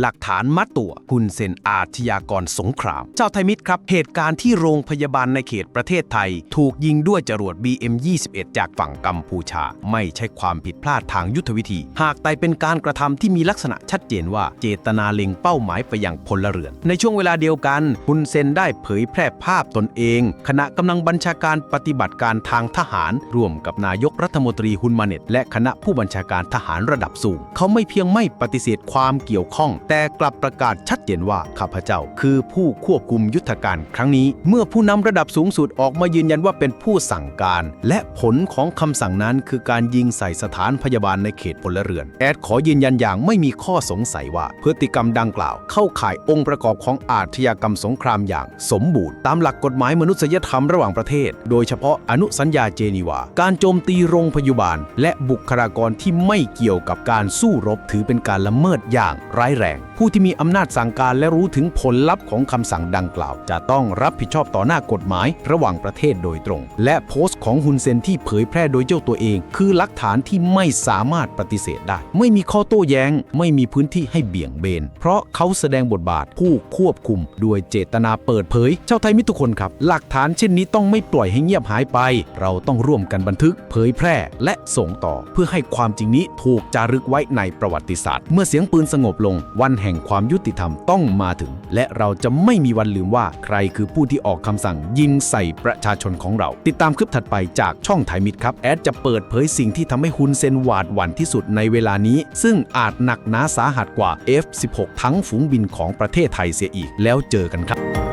หลักฐานมัดตัวฮุนเซนอาชญากรสงคราม เจ้าไทมิตรครับ เหตุการณ์ที่โรงพยาบาลในเขตประเทศไทย ถูกยิงด้วยจรวด BM21 จากฝั่งกัมพูชา ไม่ใช่ความผิดพลาดทางยุทธวิธี หากแต่เป็นการกระทำที่มีลักษณะชัดเจนว่าเจตนาเล็งเป้าหมายไปยังพลเรือน ในช่วงเวลาเดียวกันฮุนเซนได้เผยแพร่ภาพตนเอง ขณะกำลังบัญชาการปฏิบัติการทางทหาร ร่วมกับนายกรัฐมนตรีฮุนมาเน็ตและคณะผู้บัญชาการทหารระดับสูง เขาไม่เพียงไม่ปฏิเสธความเกี่ยวข้องแต่กลับประกาศชัดเจนว่าข้าพเจ้าคือผู้ควบคุมยุทธการครั้งนี้ เมื่อผู้นำระดับสูงสุดออกมายืนยันว่าเป็นผู้สั่งการ และผลของคำสั่งนั้นคือการยิงใส่สถานพยาบาลในเขตพลเรือน แอดขอยืนยันอย่างไม่มีข้อสงสัยว่า พฤติกรรมดังกล่าว เข้าข่ายองค์ประกอบของอาชญากรรมสงครามอย่างสมบูรณ์ตามหลักกฎหมายมนุษยธรรมระหว่างประเทศ โดยเฉพาะอนุสัญญาเจนีวา การโจมตีโรงพยาบาล และบุคลากรที่ไม่เกี่ยวกับการสู้รบถือเป็นการละเมิดอย่างร้ายแรงผู้ที่มีอำนาจสั่งการและรู้ถึงผลลัพธ์ของคำสั่งดังกล่าว จะต้องรับผิดชอบต่อหน้ากฎหมายระหว่างประเทศโดยตรง และโพสต์ของฮุนเซนที่เผยแพร่โดยเจ้าตัวเอง คือหลักฐานที่ไม่สามารถปฏิเสธได้ ไม่มีข้อโต้แย้ง ไม่มีพื้นที่ให้เบี่ยงเบน เพราะเขาแสดงบทบาทผู้ควบคุมด้วยเจตนาเปิดเผย ชาวไทยมิทุกคนครับ หลักฐานเช่นนี้ต้องไม่ปล่อยให้เงียบหายไป เราต้องร่วมกันบันทึก เผยแพร่ และส่งต่อ เพื่อให้ความจริงนี้ถูกจารึกไว้ในประวัติศาสตร์ เมื่อเสียงปืนสงบลงวันแห่งความยุติธรรมต้องมาถึง และเราจะไม่มีวันลืมว่าใครคือผู้ที่ออกคำสั่งยิงใส่ประชาชนของเรา ติดตามคลิปถัดไปจากช่องไทยมิตรครับ แอดจะเปิดเผยสิ่งที่ทำให้ฮุนเซนหวาดหวั่นที่สุดในเวลานี้ ซึ่งอาจหนักหนาสาหัสกว่า F-16 ทั้งฝูงบินของประเทศไทยเสียอีก แล้วเจอกันครับ